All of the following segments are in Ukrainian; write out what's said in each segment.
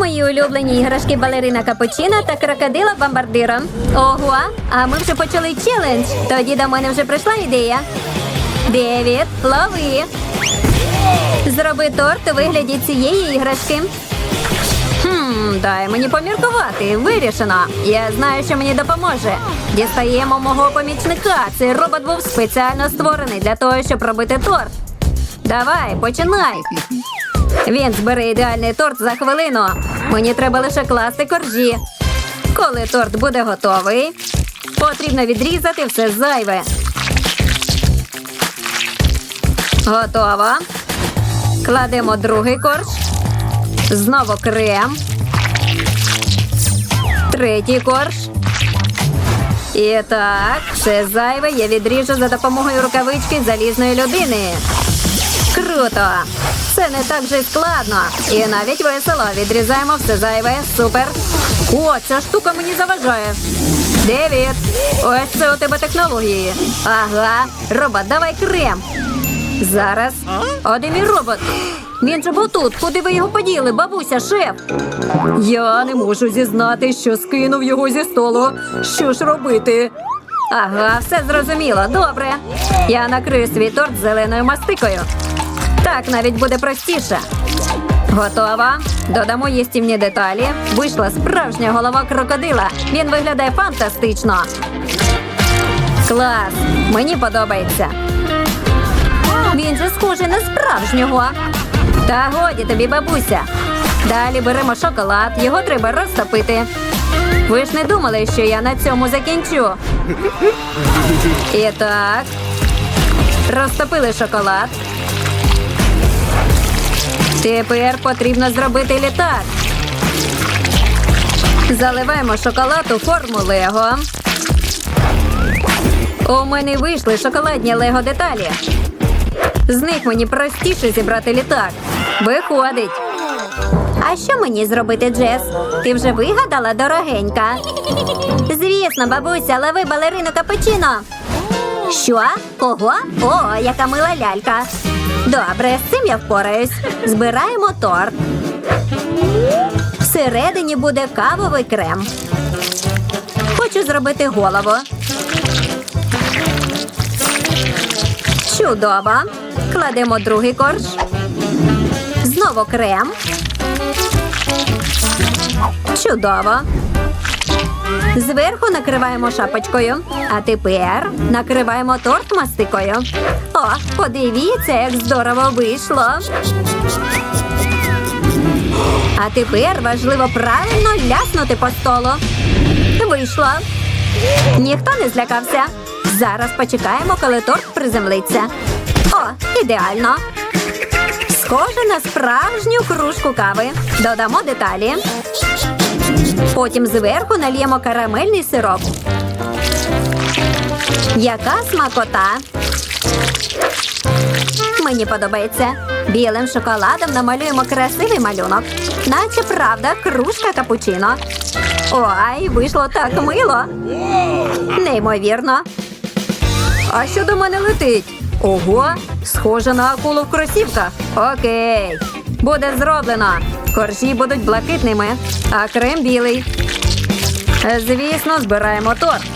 мої улюблені іграшки балерина капучино та крокодила бомбардира. Ого, а ми вже почали челендж. Тоді до мене вже прийшла ідея. Девід, лови. Зроби торт у вигляді цієї іграшки. Хм, дай мені поміркувати. Вирішено. Я знаю, що мені допоможе. Дістаємо мого помічника. Цей робот був спеціально створений для того, щоб робити торт. Давай, починай. Він збере ідеальний торт за хвилину. Мені треба лише класти коржі. Коли торт буде готовий, потрібно відрізати все зайве. Готово. Кладемо другий корж. Знову крем. Третій корж. І так, все зайве я відріжу за допомогою рукавички залізної людини. Круто! Це не так же й складно. І навіть весело. Відрізаємо все зайве. Супер. О, ця штука мені заважає. Девід, ось це у тебе технології. Ага, робот, давай крем. Зараз. А де мій робот? Він же був тут. Куди ви його поділи, бабуся, шеф? Я не можу зізнати, що скинув його зі столу. Що ж робити? Ага, все зрозуміло. Добре. Я накрию свій торт зеленою мастикою. Так навіть буде простіше. Готова. Додамо їстівні деталі. Вийшла справжня голова крокодила. Він виглядає фантастично. Клас! Мені подобається. Він же схожий на справжнього. Та годі тобі, бабуся. Далі беремо шоколад, його треба розтопити. Ви ж не думали, що я на цьому закінчу. І так. Розтопили шоколад. Тепер потрібно зробити літак. Заливаємо шоколад у форму Лего. У мене вийшли шоколадні лего деталі. З них мені простіше зібрати літак. Виходить. А що мені зробити, Джес? Ти вже вигадала, дорогенька? Звісно, бабуся, лови балерину капучино. Що? Кого? О, яка мила лялька. Добре, з цим я впораюсь. Збираємо торт. Всередині буде кавовий крем. Хочу зробити голову. Чудово. Кладемо другий корж. Знову крем. Чудово. Зверху накриваємо шапочкою. А тепер накриваємо торт мастикою. О, подивіться, як здорово вийшло. А тепер важливо правильно ляснути по столу. Вийшло. Ніхто не злякався. Зараз почекаємо, коли торт приземлиться. О, ідеально. Схоже на справжню кружку кави. Додамо деталі. Потім зверху нальємо карамельний сироп. Яка смакота? Мені подобається. Білим шоколадом намалюємо красивий малюнок. Наче правда, кружка капучино. Ой, вийшло так мило. Неймовірно. А що до мене летить? Ого, схоже на акулу в кросівках. Окей. Буде зроблено. Коржі будуть блакитними, а крем білий. Звісно, збираємо торт.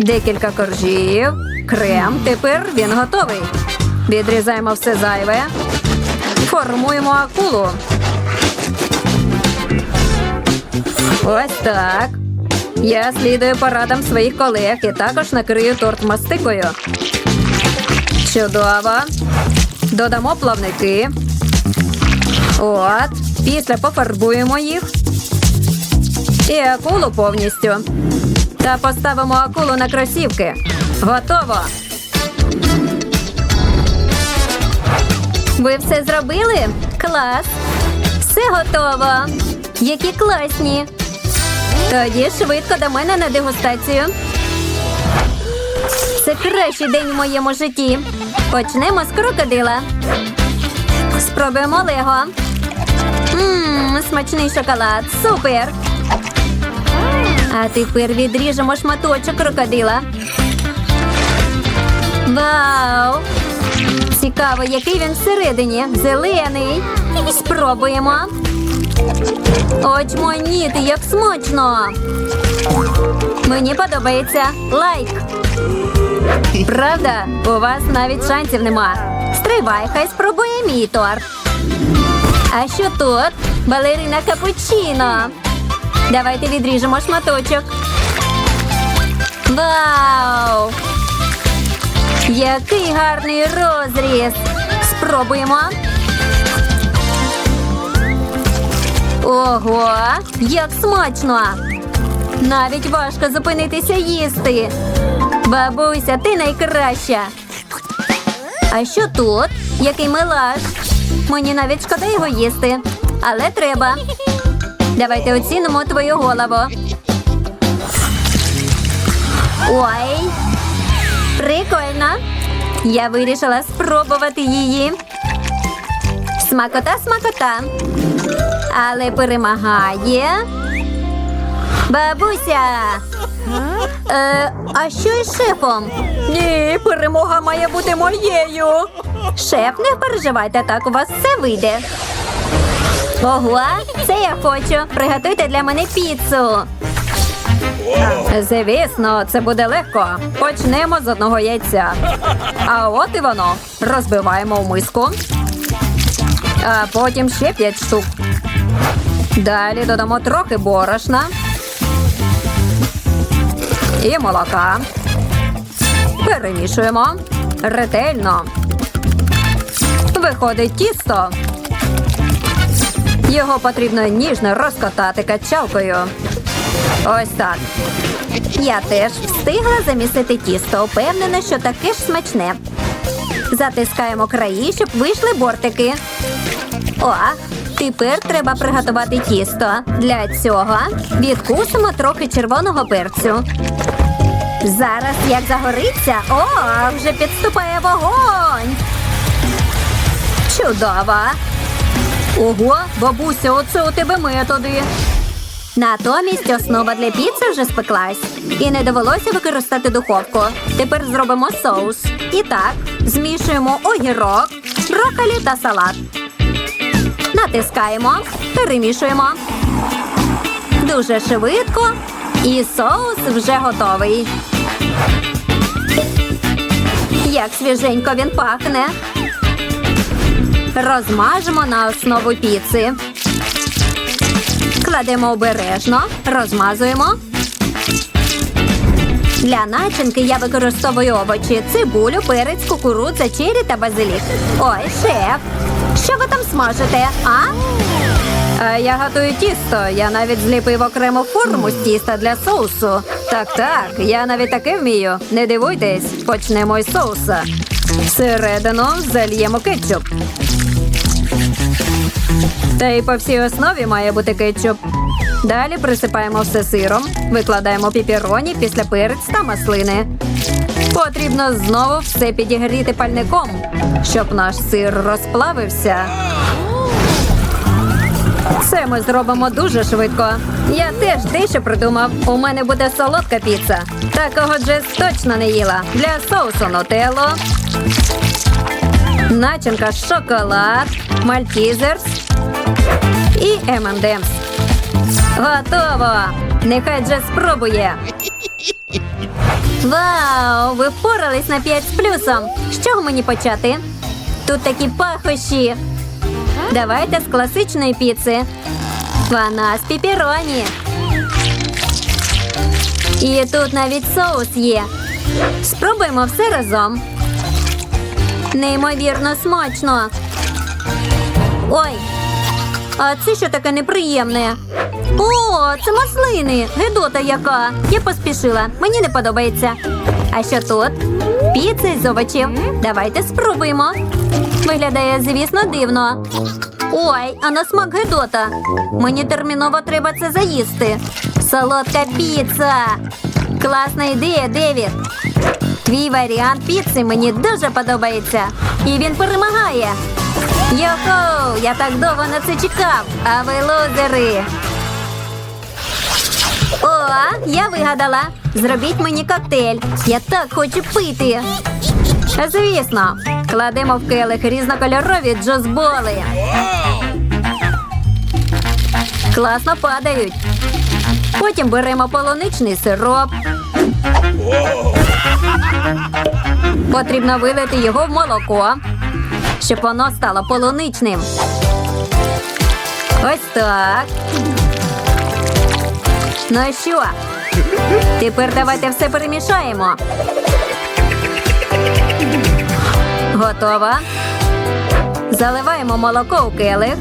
Декілька коржів. Крем. Тепер він готовий. Відрізаємо все зайве. Формуємо акулу. Ось так. Я слідую порадам своїх колег і також накрию торт мастикою. Чудово. Додамо плавники. От. Після пофарбуємо їх. І акулу повністю. Та поставимо акулу на кросівки. Готово. Ви все зробили? Клас. Все готово. Які класні. Тоді швидко до мене на дегустацію. Це кращий день у моєму житті. Почнемо з крокодила. Спробуємо лего. Ммм, смачний шоколад. Супер. А тепер відріжемо шматочок крокодила. Вау! Цікаво, який він всередині. Зелений. Спробуємо. Очманіти, як смачно. Мені подобається. Лайк. Правда, у вас навіть шансів нема. Стривай, хай спробує мій торт. А що тут? Балерина капучино. Давайте відріжемо шматочок. Вау! Який гарний розріз! Спробуємо. Ого, як смачно! Навіть важко зупинитися їсти. Бабуся, ти найкраща. А що тут? Який милаш? Мені навіть шкода його їсти. Але треба. Давайте оцінимо твою голову. Ой, прикольно. Я вирішила спробувати її. Смакота, смакота. Але перемагає. Бабуся. Е, а що із шефом? Ні, перемога має бути моєю. Шеф, не переживайте, так у вас все вийде. Ого, це я хочу. Приготуйте для мене піцу. Звісно, це буде легко. Почнемо з одного яйця. А от і воно. Розбиваємо в миску. А потім ще п'ять штук. Далі додамо трохи борошна і молока. Перемішуємо ретельно. Виходить тісто. Його потрібно ніжно розкатати качалкою. Ось так. Я теж встигла замісити тісто. Упевнена, що таке ж смачне. Затискаємо краї, щоб вийшли бортики. О, тепер треба приготувати тісто. Для цього відкусимо трохи червоного перцю. Зараз як загориться, о, вже підступає вогонь. Чудово. Ого, бабуся, оце у тебе методи. Натомість основа для піци вже спеклась. І не довелося використати духовку. Тепер зробимо соус. І так, змішуємо огірок, брокколі та салат. Натискаємо, перемішуємо. Дуже швидко. І соус вже готовий. Як свіженько він пахне. Розмажемо на основу піци. Кладемо обережно, розмазуємо. Для начинки я використовую овочі, цибулю, перець, кукурудза, чері та базилік. Ой, шеф, що ви там смажите, а? а я готую тісто. Я навіть зліпив окрему форму з тіста для соусу. Так, так, я навіть таке вмію. Не дивуйтесь, почнемо із соуса. Всередину зальємо кетчуп. Та й по всій основі має бути кетчуп. Далі присипаємо все сиром, викладаємо піпіроні після перець та маслини. Потрібно знову все підігріти пальником, щоб наш сир розплавився. Це ми зробимо дуже швидко. Я теж дещо придумав. У мене буде солодка піца. Такого Джес точно не їла. Для соусу нутелло. Начинка шоколад, мальтізерс і M&M's. Готово! Нехай Джес спробує. Вау! Ви впорались на 5 з плюсом. З чого мені почати? Тут такі пахощі. Давайте з класичної піци. Вона з піпіроні. І тут навіть соус є. Спробуємо все разом. Неймовірно смачно. Ой, а це що таке неприємне? О, це маслини. Гедота яка. Я поспішила. Мені не подобається. А що тут? Піца з овочів. Давайте спробуємо. Виглядає, звісно, дивно. Ой, а на смак гедота. Мені терміново треба це заїсти. Солодка піца. Класна ідея, Девід. Твій варіант піци мені дуже подобається. І він перемагає. Йохоу, я так довго на це чекав. А ви лузери. О, я вигадала. Зробіть мені коктейль. Я так хочу пити. Звісно, Кладемо в келих різнокольорові джозболи. Класно падають. Потім беремо полуничний сироп. Потрібно вилити його в молоко, щоб воно стало полуничним. Ось так. Ну що? Тепер давайте все перемішаємо. Готово. Заливаємо молоко у келих.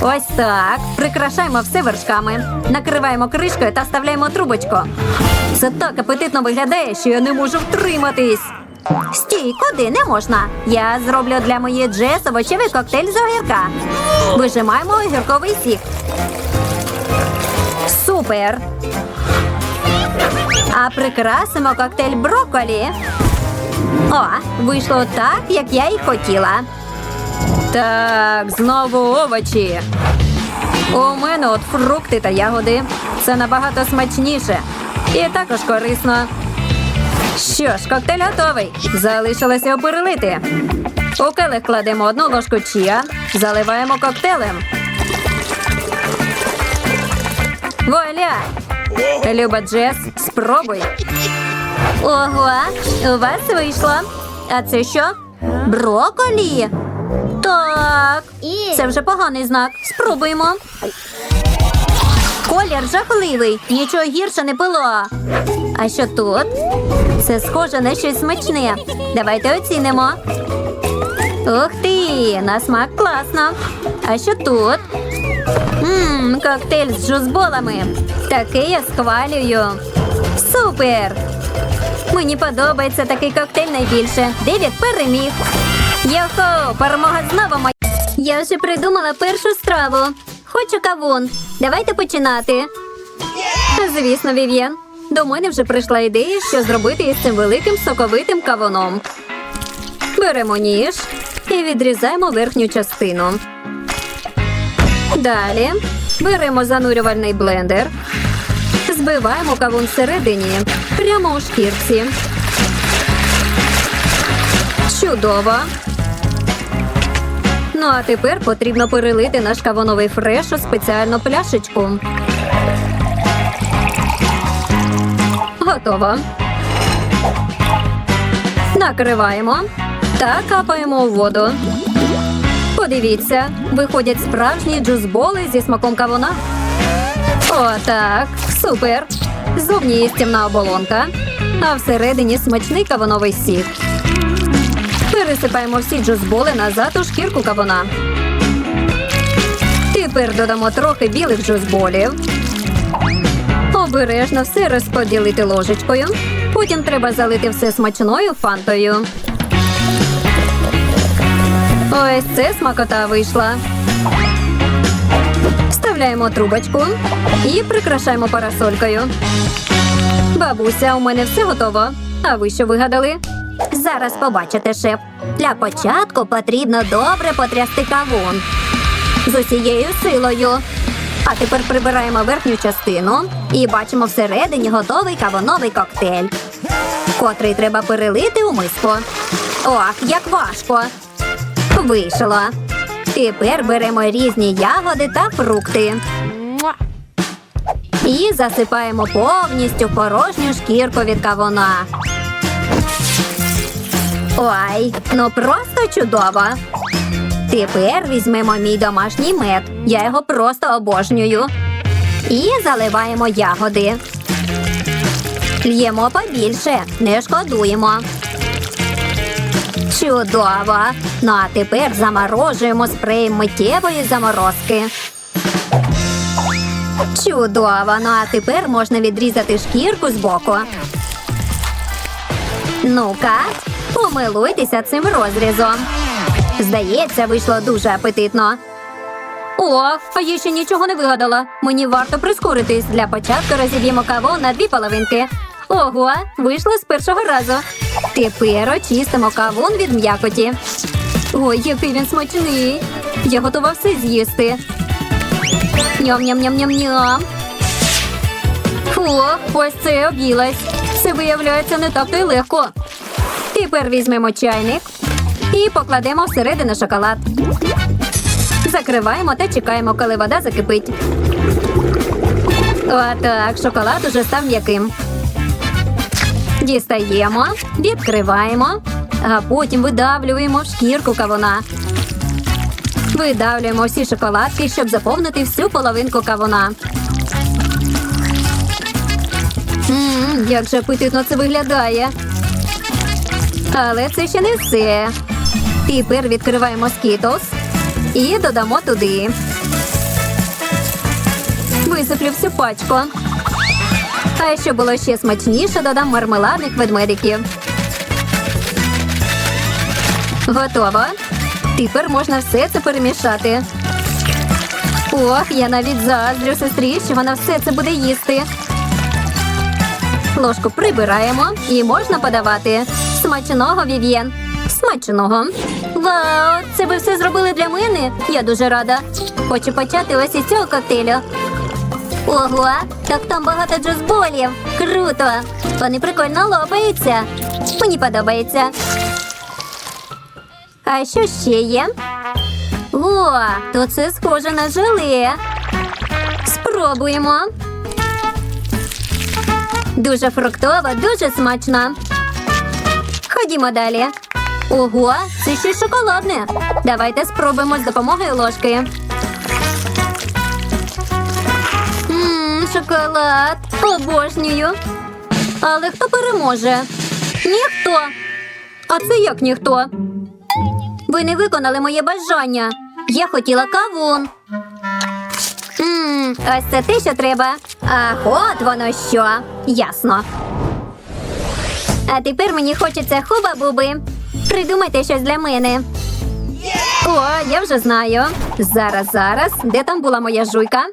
Ось так. Прикрашаємо все вершками. Накриваємо кришкою та вставляємо трубочку. Це так апетитно виглядає, що я не можу втриматись. Стій, куди не можна. Я зроблю для моєї Джес овочевий коктейль з огірка. Вижимаємо огірковий сік. Супер. А прикрасимо коктейль брокколі. О, вийшло так, як я і хотіла. Так, знову овочі. У мене от фрукти та ягоди. Це набагато смачніше. І також корисно. Що ж, коктейль готовий. Залишилося перелити. У келих кладемо одну ложку чія, заливаємо коктейлем. Вуаля! Люба Джес, спробуй. Ого, у вас вийшло. А це що? Броколі? Так. Це вже поганий знак. Спробуємо. Колір жахливий. Нічого гірше не пило. А що тут? Це схоже на щось смачне. Давайте оцінимо. Ух ти! На смак класно. А що тут? Ммм, коктейль з джузболами. Такий я схвалюю. Супер! Мені подобається такий коктейль найбільше. Девід переміг. Йохо, перемога знову моя. Я вже придумала першу страву. Хочу кавун. Давайте починати. Звісно, Вів'єн. До мене вже прийшла ідея, що зробити із цим великим соковитим кавуном. Беремо ніж і відрізаємо верхню частину. Далі беремо занурювальний блендер. Збиваємо кавун всередині, прямо у шкірці. Чудово. Ну а тепер потрібно перелити наш кавуновий фреш у спеціальну пляшечку. Готово. Накриваємо та капаємо у воду. Подивіться, виходять справжні джузболи зі смаком кавуна. О, так, супер. Зовні є стімна оболонка, а всередині смачний кавуновий сік. Пересипаємо всі джузболи назад у шкірку кавуна. Тепер додамо трохи білих джузболів. Обережно все розподілити ложечкою. Потім треба залити все смачною фантою. Ось це смакота вийшла. Вставляємо трубочку і прикрашаємо парасолькою. Бабуся, у мене все готово. А ви що вигадали? Зараз побачите, шеф. Для початку потрібно добре потрясти кавун з усією силою. А тепер прибираємо верхню частину і бачимо всередині готовий кавуновий коктейль, котрий треба перелити у миску. Ох, як важко! Вийшло. Тепер беремо різні ягоди та фрукти. І засипаємо повністю порожню шкірку від кавуна. Ой, ну просто чудово. Тепер візьмемо мій домашній мед. Я його просто обожнюю. І заливаємо ягоди. Л'ємо побільше, не шкодуємо. Чудово! Ну а тепер заморожуємо спреєм миттєвої заморозки. Чудово! Ну а тепер можна відрізати шкірку з боку. Ну-ка, помилуйтеся цим розрізом. Здається, вийшло дуже апетитно. О, а я ще нічого не вигадала. Мені варто прискоритись. Для початку розіб'ємо каву на дві половинки. Ого, вийшло з першого разу. Тепер очистимо кавун від м'якоті. Ой, який він смачний. Я готова все з'їсти. Ням-ням-ням-ням-ням. Фу, ось це об'їлась. Це виявляється не так то й легко. Тепер візьмемо чайник і покладемо всередину шоколад. Закриваємо та чекаємо, коли вода закипить. Отак, шоколад уже став м'яким. Дістаємо, відкриваємо, а потім видавлюємо шкірку кавуна. Видавлюємо всі шоколадки, щоб заповнити всю половинку кавуна. Ммм, як же апетитно це виглядає. Але це ще не все. Тепер відкриваємо скітлс і додамо туди. Висиплю всю пачку. А щоб було ще смачніше, додам мармеладних ведмедиків. Готово. Тепер можна все це перемішати. Ох, я навіть заздрю сестрі, що вона все це буде їсти. Ложку прибираємо і можна подавати. Смачного Вів'єн. Смачного. Вау! Це ви все зробили для мене? Я дуже рада. Хочу почати ось із цього коктейлю. Ого, так там багато джузболів. Круто! Вони прикольно лопаються. Мені подобається. А що ще є? О, то це схоже на желе. Спробуємо. Дуже фруктово, дуже смачно. Ходімо далі. Ого, це ще шоколадне. Давайте спробуємо з допомогою ложки. Шоколад. Обожнюю. Але хто переможе? Ніхто. А це як ніхто? Ви не виконали моє бажання. Я хотіла кавун. Ммм, ось це те, що треба. Ах, от воно що. Ясно. А тепер мені хочеться хуба-буби. Придумайте щось для мене. О, я вже знаю. Зараз, зараз. Де там була моя жуйка?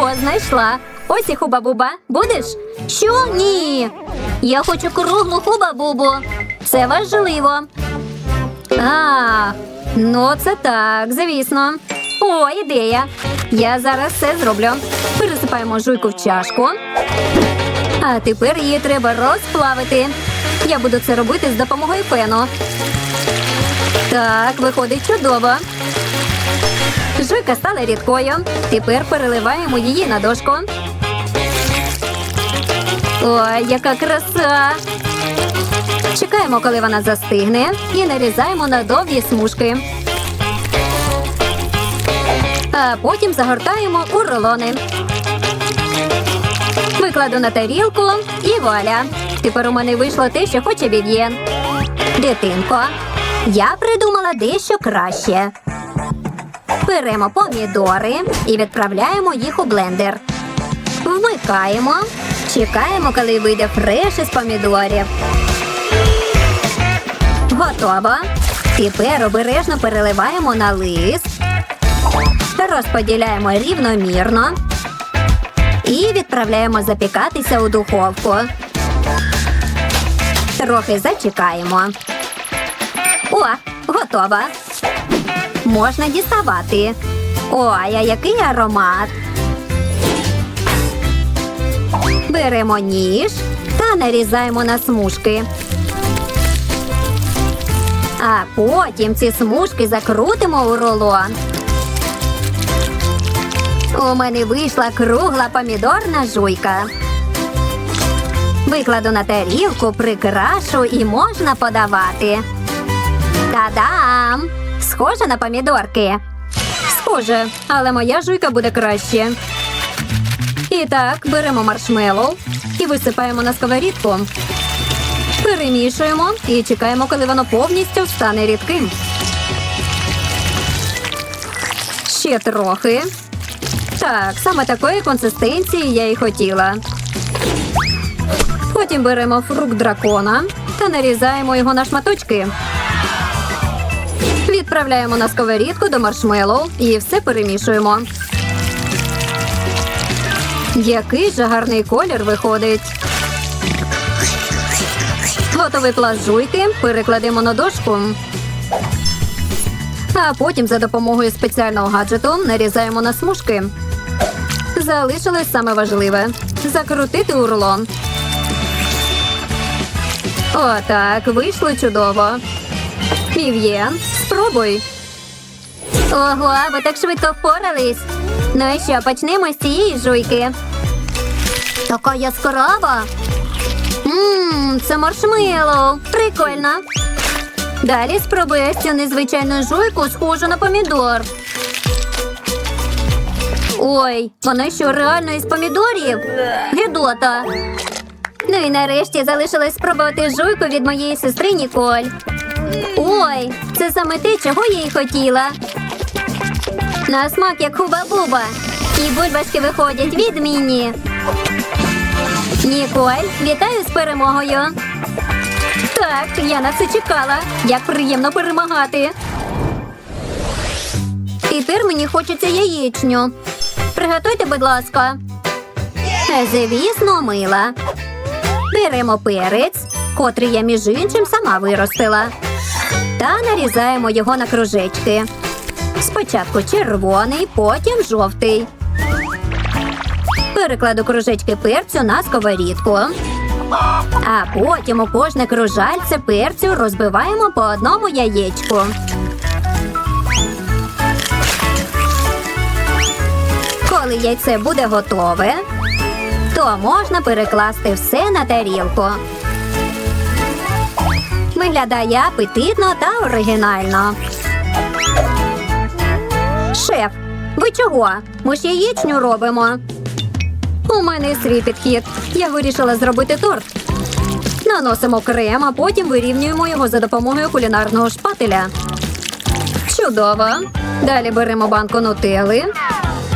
О, знайшла. Ось і хуба-буба. Будеш? Що? Ні. Я хочу круглу хуба-бубу. Це важливо. А, ну це так, звісно. О, ідея. Я зараз все зроблю. Пересипаємо жуйку в чашку. А тепер її треба розплавити. Я буду це робити з допомогою фену. Так, виходить чудово. Жуйка стала рідкою. Тепер переливаємо її на дошку. Ой, яка краса! Чекаємо, коли вона застигне, і нарізаємо на довгі смужки. А потім загортаємо у рулони. Викладу на тарілку і вуаля. Тепер у мене вийшло те, що хоче Вів'єн. Дитинко, я придумала дещо краще. Беремо помідори і відправляємо їх у блендер. Вмикаємо, чекаємо, коли вийде фреш із помідорів. Готово. Тепер обережно переливаємо на лист. Розподіляємо рівномірно і відправляємо запікатися у духовку. Трохи зачекаємо. О, готово. Можна діставати. Ой, а який аромат. Беремо ніж та нарізаємо на смужки. А потім ці смужки закрутимо у рулон. У мене вийшла кругла помідорна жуйка. Викладу на тарілку, прикрашу і можна подавати. Та-дам! Схоже на помідорки. Схоже, але моя жуйка буде краще. І так, беремо маршмеллоу і висипаємо на сковорідку. Перемішуємо і чекаємо, коли воно повністю стане рідким. Ще трохи. Так, саме такої консистенції я і хотіла. Потім беремо фрукт дракона та нарізаємо його на шматочки. Відправляємо на сковорідку до маршмеллоу і все перемішуємо. Який же гарний колір виходить. Готовий пласт перекладемо на дошку. А потім за допомогою спеціального гаджету нарізаємо на смужки. Залишилось саме важливе закрутити у. Отак, вийшло чудово. Вів'єн, спробуй. Ого, ви так швидко впорались. Ну і що, почнемо з цієї жуйки. Така яскрава. Ммм, це маршмеллоу. Прикольно. Далі спробую цю незвичайну жуйку, схожу на помідор. Ой, вона що реально із помідорів? Гідота. Ну і нарешті залишилось спробувати жуйку від моєї сестри Ніколь. Ой, це саме те, чого я й хотіла. На смак як хуба-буба. І бульбашки виходять відмінні. Ніколь, вітаю з перемогою. Так, я на це чекала. Як приємно перемагати. Тепер мені хочеться яєчню. Приготуйте, будь ласка. Звісно, мила. Беремо перець, котрий я між іншим сама виростила. Та нарізаємо його на кружечки. Спочатку червоний, потім жовтий. Перекладу кружечки перцю на сковорідку. А потім у кожне кружальце перцю розбиваємо по одному яєчку. Коли яйце буде готове, то можна перекласти все на тарілку. Виглядає апетитно та оригінально. Шеф, ви чого? Ми ж яєчню робимо. У мене свій підхід. Я вирішила зробити торт. Наносимо крем, а потім вирівнюємо його за допомогою кулінарного шпателя. Чудово. Далі беремо банку нутели,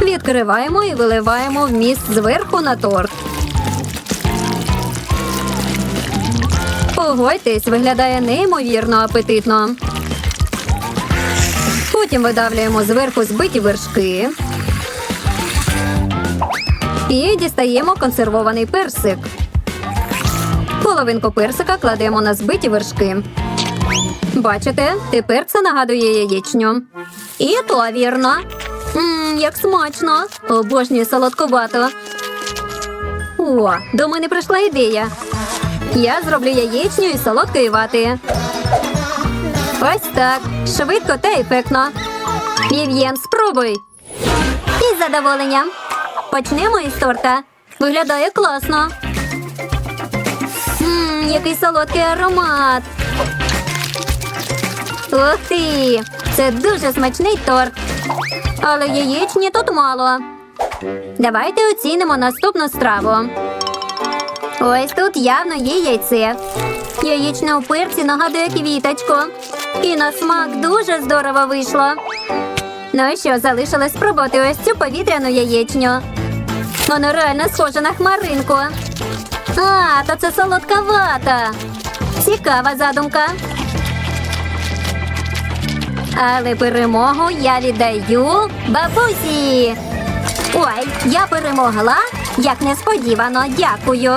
відкриваємо і виливаємо вміст зверху на торт. Погодьтесь, виглядає неймовірно апетитно. Потім видавлюємо зверху збиті вершки. І дістаємо консервований персик. Половинку персика кладемо на збиті вершки. Бачите, тепер це нагадує яєчню. І то вірно. Мм, як смачно. Обожнюю солодкувато. О, до мене прийшла ідея. Я зроблю яєчню із солодкої вати. Ось так. Швидко та ефектно. Вів'єн, спробуй. Із задоволенням. Почнемо із торта. Виглядає класно. Ммм, який солодкий аромат. Ух ти! Це дуже смачний торт. Але яєчні тут мало. Давайте оцінимо наступну страву. Ось тут явно є яйце. Яєчне у перці нагадує квіточку. І на смак дуже здорово вийшло. Ну і що, залишилось спробувати ось цю повітряну яєчню. Воно реально схоже на хмаринку. А, то це солодка вата. Цікава задумка. Але перемогу я віддаю бабусі. Ой, я перемогла. Як несподівано, дякую.